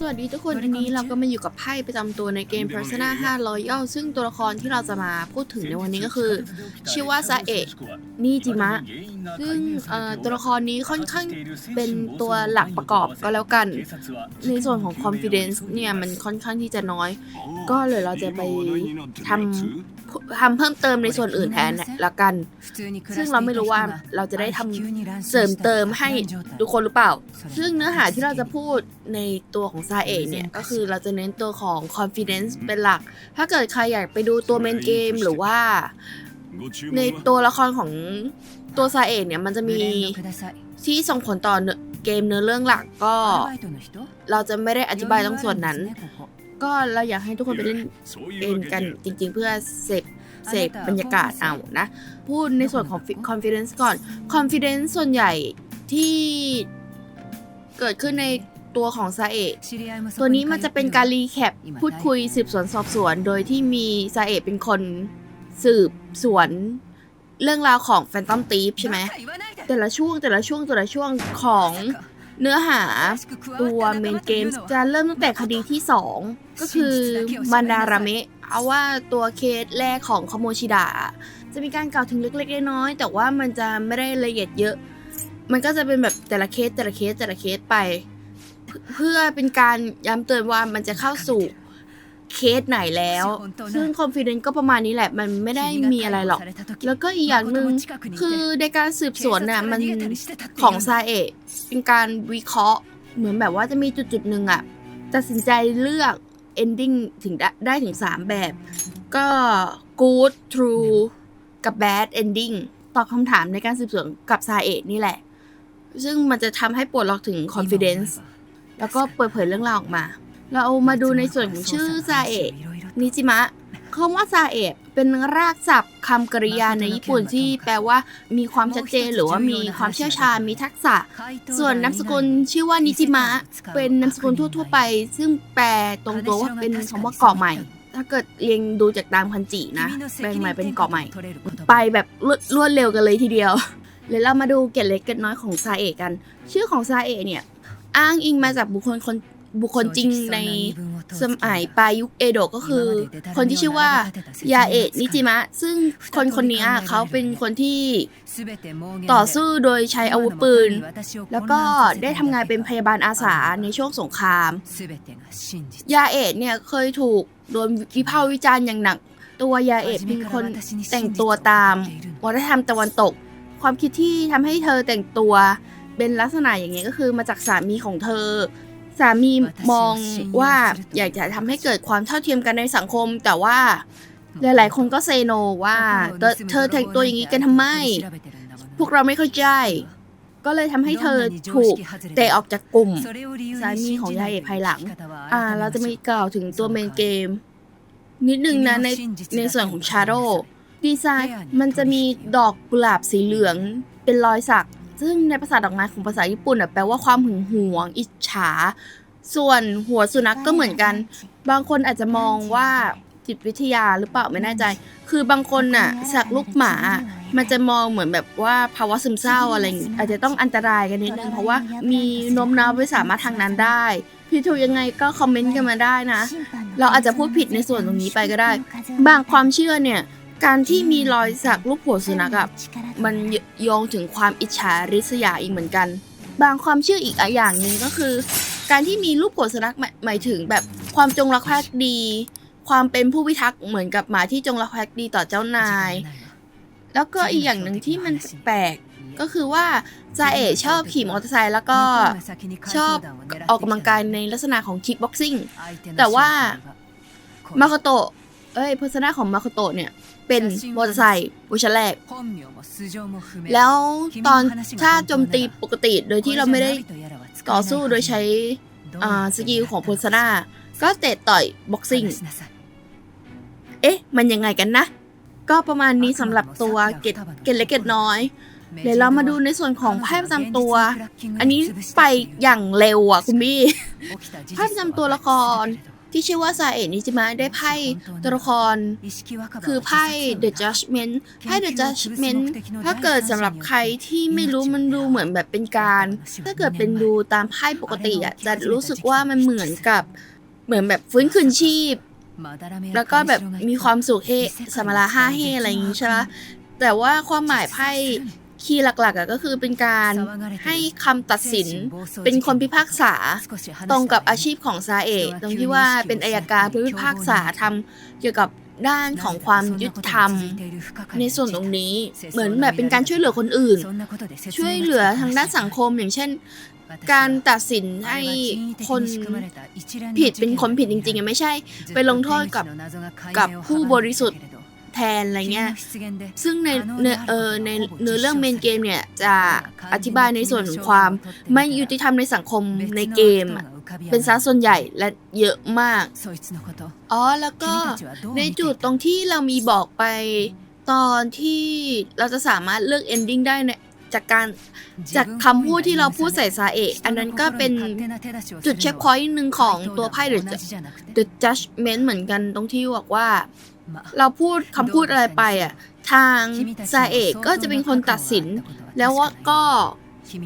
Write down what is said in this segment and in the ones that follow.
สวัสดีทุกคนวันนี้เราก็มาอยู่กับไพ่ประจำตัวในเกม Persona 5 Royal ซึ่งตัวละครที่เราจะมาพูดถึงในวันนี้ก็คือ ชื่อว่าซาเอะนิจิมะ ซึ่งเอ่อตัวละครนี้ค่อนข้างเป็นตัวหลักประกอบก็แล้วกัน ในส่วนของ confidence เนี่ย มันค่อนข้างที่จะน้อย ก็เลยเราจะไปทำ ทำเพิ่มเติมในส่วนอื่นแทนละกัน ซึ่งเราไม่รู้ว่าเราจะได้ทำเสริมเติมให้ทุกคนหรือเปล่า ซึ่งเนื้อหาที่เราจะพูดในตัวของซาเอะเนี่ย ก็คือเราจะเน้นตัวของ confidence เป็นหลัก ถ้าเกิดใครอยากไปดูตัวเมนเกมหรือว่า ในตัวละครของตัวซาเอะเนี่ยมันจะมีที่ส่งผลต่อเนื้อเกมเนื้อเรื่องหลักก็ เราจะไม่ได้อธิบายตรงส่วนนั้น ก็เราอยากให้ทุกคนไปเล่นเองกันจริง ๆ เพื่อเสพเสพบรรยากาศเอานะ พูดในส่วนของ confidence ก่อน confidence ส่วนใหญ่ที่เกิดขึ้นในตัวของซาเอะตัวนี้มันจะเป็นการรีแคปพูดคุยสืบสวนสอบสวน โดยที่มีซาเอะเป็นคนสืบสวนเรื่องราวของแฟนตอมตีฟใช่ไหมแต่ละช่วงแต่ละช่วงแต่ละช่วงของ เนื้อหาตัวเมนเกมจะเริ่มตั้งแต่คดีที่ 2 ก็คือมันดาราเมะเอาว่าตัวเคสแรกของคโมชิดะจะมีการกล่าวถึงเล็กๆน้อยๆแต่ว่ามันจะไม่ได้ละเอียดเยอะ มันก็จะเป็นแบบแต่ละเคสแต่ละเคสแต่ละเคสไป เพื่อเป็นการย้ำเตือนว่ามันจะเข้าสู่ เคสไหนแล้ว ซึ่งคอนฟิเดน c ก็ประมาณนี้แหละ มันไม่ได้มีอะไรหรอก แล้วก็อีกอย่างหนึ่งคือในการสืบสวนน่ะมันของซาเอะเป็นการวิเคราะห์ เหมือนแบบว่าจะมีจุดจุดๆหนึ่งอะตัดสินใจเลือก ending ถึงได้ได้ถึง 3 แบบ ก็ good true กับ bad ending ตอบคำถามในการสืบสวนกับซาเอะนี่แหละ ซึ่งมันจะทำให้ปลดล็อกถึง confidence แล้วก็เปิดเผยเรื่องราวออกมา เรามาดูในส่วนของชื่อซาเอะนิจิมะคำว่าซาเอะเป็นรากศัพท์คำกริยาในญี่ปุ่นที่แปลว่า มีความชัดเจนหรือว่ามีความเชี่ยวชาญมีทักษะ ส่วนนามสกุลชื่อว่านิจิมะเป็นนามสกุลทั่ว ๆ ไป ซึ่งแปลตรงตัวว่าเป็นคำว่าเกาะใหม่ ถ้าเกิดเรียงดูจากตามคันจินะแปลงใหม่เป็นเกาะใหม่ ไปแบบรวดเร็วกันเลยทีเดียวเลยเรามาดูเกร็ดเล็กเกร็ดน้อยของซาเอะกัน ชื่อของซาเอะเนี่ย อ้างอิงมาจากบุคคลคน บุคคลจริงในสมัยปลายยุคเอโดะก็คือ คนที่ชื่อว่ายาเอะนิจิมะ ซึ่งคนคนนี้เขาเป็นคนที่ต่อสู้โดยใช้อาวุธปืน แล้วก็ได้ทำงานเป็นพยาบาลอาสาในช่วงสงคราม ยาเอะเนี่ยเคยถูกโดนวิพากษ์วิจารณ์อย่างหนัก ตัวยาเอะเป็นคนแต่งตัวตามวัฒนธรรมตะวันตก ความคิดที่ทำให้เธอแต่งตัวเป็นลักษณะอย่างนี้ยก็คือมาจากสามีของเธอ สามีมองว่าอยากจะทำให้เกิดความเท่าเทียมกันในสังคม แต่ว่าหลายๆ คนก็เซโนว่าเธอเธอแต่งตัวอย่างนี้กันทำไม พวกเราไม่เข้าใจ ก็เลยทำให้เธอถูกเตะออกจากกลุ่มสามีของยายเอะภายหลัง อ่า เราจะมีกล่าวถึงตัวเมนเกม นิดนึงนะในในส่วนของชาโดดีไซน์มันจะมีดอกกุหลาบสีเหลืองเป็นรอยสัก ซึ่งในภาษาดอกไม้ของภาษาญี่ปุ่นอะแปลว่าความหึงหวง อิจฉา ส่วนหัวสุนัขกก็เหมือนกัน บางคนอาจจะมองว่าจิตวิทยาหรือเปล่าไม่แน่ใจ คือบางคนน่ะสักลูกหมา มันจะมองเหมือนแบบว่าภาวะซึมเศร้าอะไรอย่างงี้อาจจะต้องอันตรายกันนิดนึงเพราะว่ามีโน้มน้าวไปสามารถทางนั้นได้พี่ถูกยังไงก็คอมเมนต์กันมาได้นะ เราอาจจะพูดผิดในส่วนตรงนี้ไปก็ได้ บางความเชื่อเนี่ย การที่มีรอยสักรูปหัวสุนัขอะมันโยงถึงความอิจฉาริษยาอีกเหมือนกัน บางความเชื่ออีกอย่างหนึ่งก็คือ การที่มีรูปหัวสุนัขหมายถึงแบบความจงรักภักดี ความเป็นผู้พิทักษ์เหมือนกับหมาที่จงรักภักดีต่อเจ้านาย แล้วก็อีกอย่างหนึ่งที่มันแปลกก็คือว่าซาเอะชอบขี่มอเตอร์ไซค์แล้วก็ชอบออกกำลังกายในลักษณะของคิกบ็อกซิ่งแต่ว่ามาโคโตะ เอ้ยเพอร์ซนาของมาโคโตะเนี่ยเป็นมอเตอร์ไซค์เวอร์ชันแรก แล้วตอนถ้าโจมตีปกติโดยที่เราไม่ได้ต่อสู้โดยใช้อ่าสกิลของเพอร์ซนาก็เตะต่อยบ็อกซิ่ง เอ๊ะ มันยังไงกันนะ ก็ประมาณนี้สำหรับตัวเกตเกตเล็กเกตน้อยเดี๋ยวเรามาดูในส่วนของไพ่ประจำตัว อันนี้ไปอย่างเร็วอะคุณบี้ไพ่ประจำตัวละคร ที่ชื่อว่าซาเอะนิจิมะได้ไพ่ตัวละคร คือไพ่ The Judgment ไพ่ The Judgment ถ้าเกิดสำหรับใครที่ไม่รู้มันดูเหมือนแบบเป็นการ ถ้าเกิดเป็นดูตามไพ่ปกติอะจะรู้สึกว่ามันเหมือนกับเหมือนแบบฟื้นคืนชีพ แล้วก็แบบมีความสุขเฮสมาราห้าเฮอะไรอย่างงี้ใช่ไหมแต่ว่าความหมายไพ่ คีย์หลักๆอะก็คือเป็นการให้คำตัดสิน เป็นคนพิพากษา ตรงกับอาชีพของซาเอะตรงที่ว่าเป็นอายการผู้พิพากษาทำเกี่ยวกับด้านของความยุติธรรม ในส่วนตรงนี้เหมือนแบบเป็นการช่วยเหลือคนอื่น ช่วยเหลือทางด้านสังคมอย่างเช่น การตัดสินให้คนผิดเป็นคนผิดจริงๆอะไม่ใช่ ไปลงโทษกับกับผู้บริสุทธิ์ แทนอะไรเงี้ย ซึ่งในเนื้อเออในเนื้อเรื่องเมนเกมเนี่ยจะอธิบายในส่วนของความไม่ยุติธรรมในสังคมในเกมอะเป็นซะส่วนใหญ่และเยอะมาก อ๋อ แล้วก็ในจุดตรงที่เรามีบอกไปตอนที่เราจะสามารถเลือก ending ได้เนี่ยจากการจากคำพูดที่เราพูดใส่ซาเอะอันนั้นก็เป็นจุดเช็คพอยต์หนึ่งของตัวไพ่ The The Judgment เหมือนกันตรงที่บอกว่า เราพูดคำพูดอะไรไปอะ ทางซาเอะก็จะเป็นคนตัดสิน แล้วว่าก็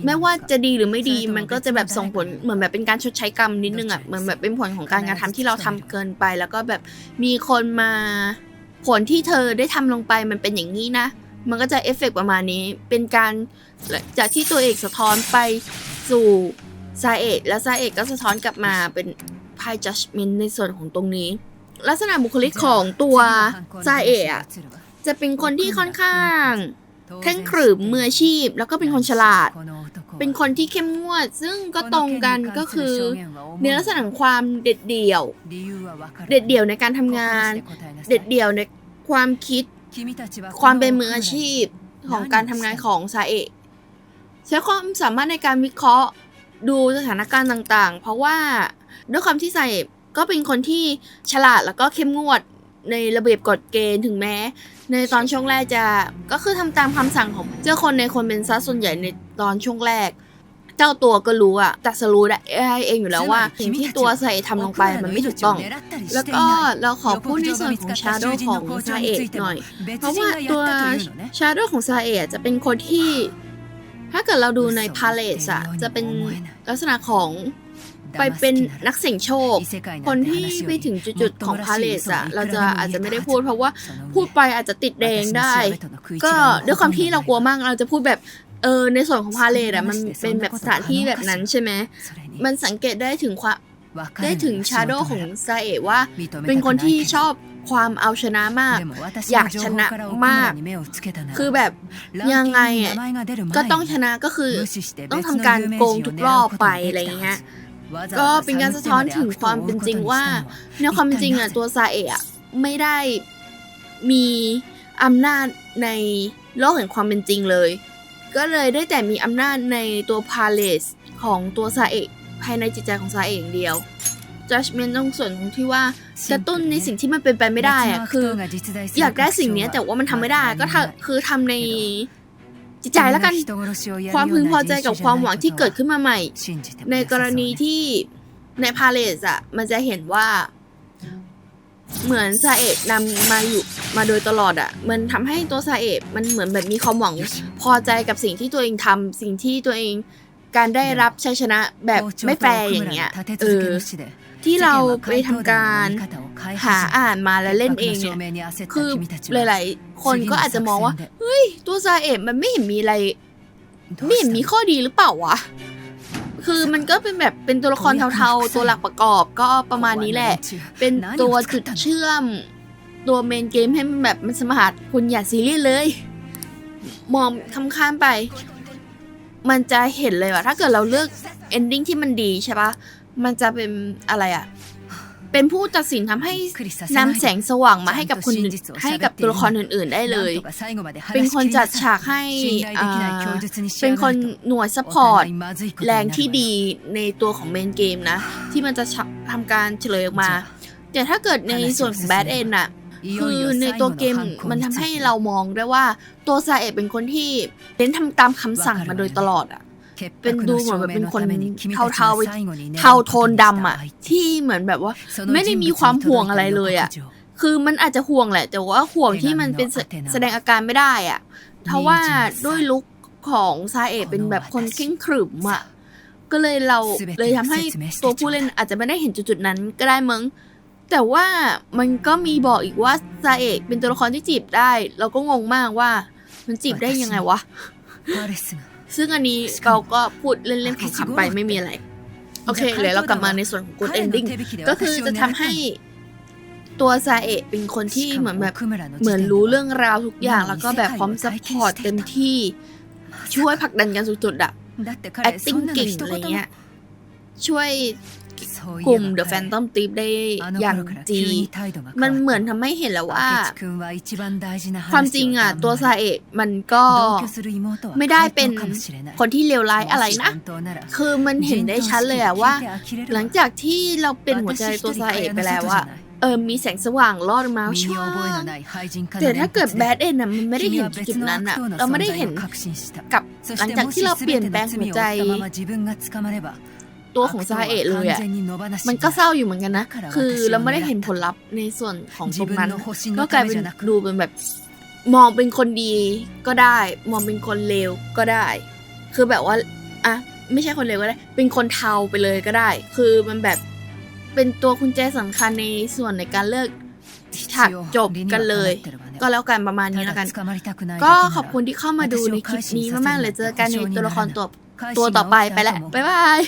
ไม่ว่าจะดีหรือไม่ดีมันก็จะแบบส่งผลเหมือนแบบเป็นการชดใช้กรรมนิดนึงอะเหมือนแบบเป็นผลของการกระทำที่เราทำเกินไป แล้วก็แบบมีคนมาผลที่เธอได้ทำลงไปมันเป็นอย่างนี้นะ มันก็จะเอฟเฟกต์ประมาณนี้ เป็นการจากที่ตัวเอกสะท้อนไปสู่ซาเอะแล้วซาเอะก็สะท้อนกลับมาเป็นไพ่ judgment ในส่วนของตรงนี้ ลักษณะบุคลิกของตัวซาเอะจะเป็นคนที่ค่อนข้างเคร่งขรึมมืออาชีพ แล้วก็เป็นคนฉลาด เป็นคนที่เข้มงวด ซึ่งก็ตรงกันก็คือในลักษณะของความเด็ดเดี่ยว เด็ดเดี่ยวในการทำงาน เด็ดเดี่ยวในความคิด ความเป็นมืออาชีพของการทำงานของซาเอะใช้ความสามารถในการวิเคราะห์ดูสถานการณ์ต่างๆ เพราะว่าด้วยความที่ซาเอะ ก็เป็นคนที่ฉลาดแล้วก็เข้มงวดในระเบียบกฎเกณฑ์ถึงแม้ ในตอนช่วงแรกจะก็คือทำตามคำสั่งของเจ้าคนในคนเป็นซะส่วนใหญ่ในตอนช่วงแรก เจ้าตัวก็รู้อะแต่สรู้ได้เองอยู่แล้วว่าสิ่งที่ตัวใส่ทำลงไปมันไม่ถูกต้อง แล้วก็เราขอพูดในส่วนของชาโดของซาเอะหน่อย เพราะว่าตัวชาโดของซาเอะจะเป็นคนที่ ถ้าเกิดเราดูในพาเลสอะจะเป็นลักษณะของ ไปเป็นนักเสี่ยงโชค คนที่ไปถึงจุดๆของพาเลสอะเราจะอาจจะไม่ได้พูดเพราะว่าพูดไปอาจจะติดแดงได้ ก็ด้วยความที่เรากลัวมากเราจะพูดแบบเออในส่วนของพาเลสอะมันเป็นแบบสถานที่แบบนั้นใช่ไหมมันสังเกตได้ถึงความได้ถึงชาโดของซาเอะว่า เป็นคนที่ชอบความเอาชนะมาก อยากชนะมาก คือแบบยังไงอะก็ต้องชนะก็คือต้องทำการโกงทุกรอบไปอะไรเงี้ย ก็เป็นการสะท้อนถึงความเป็นจริงว่าในความเป็นจริงอะตัวซาเอะอะไม่ได้มีอำนาจในโลกแห่งความเป็นจริงเลย ก็เลยได้แต่มีอำนาจในตัวพาเลสของตัวซาเอะภายในจิตใจของซาเอะอย่างเดียว judgment ตรงส่วนของที่ว่ากระตุ้นในสิ่งที่มันเป็นไปไม่ได้อะคือ อยากได้สิ่งเนี้ยแต่ว่ามันทำไม่ได้ก็ทำคือทำใน จิตใจแล้วกัน ความพึงพอใจกับความหวังที่เกิดขึ้นมาใหม่ ในกรณีที่ในพาเลสอะมันจะเห็นว่า เหมือนซาเอะนำมาอยู่มาโดยตลอดอะมันทำให้ตัวซาเอะมันเหมือนแบบมีความหวังพอใจกับสิ่งที่ตัวเองทำสิ่งที่ตัวเองการได้รับชัยชนะแบบไม่แฟร์อย่างเงี้ยเออที่เราไปทำการ หาอ่านมาแล้วเล่นเองเนี่ยคือหลายๆ คนก็อาจจะมองว่าเฮ้ยตัวซาเอะมันไม่เห็นมีอะไรไม่เห็นมีข้อดีหรือเปล่าวะคือมันก็เป็นแบบเป็นตัวละครเทาๆ ตัวหลักประกอบก็ประมาณนี้แหละ เป็นตัวจุดเชื่อม ตัวเมนเกมให้มันแบบมันสมาร์ทคุณอย่าซีเรียสเลย มองคำข้ามไป มันจะเห็นเลยว่าถ้าเกิดเราเลือก ending ที่มันดีใช่ปะมันจะเป็นอะไรอะ เป็นผู้ตัดสินทำให้นำแสงสว่างมาให้กับคนอื่นให้กับตัวละครอื่น ๆ ได้เลย เป็นคนจัดฉากให้อ่าเป็นคนหน่วยซัพพอร์ตแรงที่ดีในตัวของเมนเกมนะ ที่มันจะทำการเฉลยออกมา แต่ถ้าเกิดในส่วนของแบดเอนน่ะคือในตัวเกมมันทำให้เรามองได้ว่าตัวซาเอะเป็นคนที่เน้นทำตามคำสั่งมาโดยตลอดอะ เป็นดูเหมือนแบบเป็นคนเทาเทาๆเทาเทาโทนดำอะ ที่เหมือนแบบว่า ไม่ไม่ได้ได้มีมีความมคาวห่ห่ววงงอะอะไรไรเลเลยยอะอะ คือมันอาจจะห่วงแหละ แต่ว่าห่วงที่มันเป็นแสแสดงอาการไม่ได้อะเพราะว่าด้วยลุคของซาเอะเป็นแบบคนเข่งขรึมอะ ก็เลยเราเลยทำให้ตัวผู้เล่นอาจจะไม่ได้เห็นจุดๆนั้นก็ได้มั้งแต่ว่ามันก็มีบอกอีกว่าซาเอะเป็นตัวละครที่จีบได้ เราก็งงมากว่า มันจีบได้ยังไงวะ ซึ่งอันนี้เราก็พูดเล่นๆขำๆไปไม่มีอะไร โอเคเดี๋ยวเรากลับมาในส่วนของ good ending ก็คือจะทำให้ตัวซาเอะเป็นคนที่เหมือนแบบเหมือนรู้เรื่องราวทุกอย่าง แล้วก็แบบพร้อมซัพพอร์ตเต็มที่ช่วยผลักดันกันสุดๆอะ acting เก่งอะไรเงี้ยช่วย กลุ่ม The Phantom Thief ได้อย่างจี มันเหมือนทำให้เห็นแล้วว่า ความจริงอะ ตัวซาเอะมันก็ไม่ได้เป็นคนที่เลวร้ายอะไรนะ คือมันเห็นได้ชัดเลยอะว่า หลังจากที่เราเป็นหัวใจตัวซาเอะไปแล้วอะเออ มีแสงสว่างลอดมาชอบแต่ถ้าเกิดแบดเอ็นอะมันไม่ได้เห็นจุดๆนั้นอะเราไม่ได้เห็นกับหลังจากที่เราเปลี่ยนแปลงหัวใจ ตัวของซาเอะเลยอะมันก็เศร้าอยู่เหมือนกันนะ คือเราไม่ได้เห็นผลลัพธ์ในส่วนของตรงนั้นก็กลายเป็นดูเป็นแบบ มองเป็นคนดีก็ได้ มองเป็นคนเลวก็ได้ คือแบบว่าอะไม่ใช่คนเลวก็ได้ เป็นคนเทาไปเลยก็ได้ คือมันแบบเป็นตัวคุณแจสำคัญในส่วนในการเลิกฉากจบกันเลย ก็แล้วกันประมาณนี้แล้วกัน ก็ขอบคุณที่เข้ามาดูในคลิปนี้มากๆเลยเจอกันในตัวละครตัว ตัวต่อไปไปแล้วบ๊ายบาย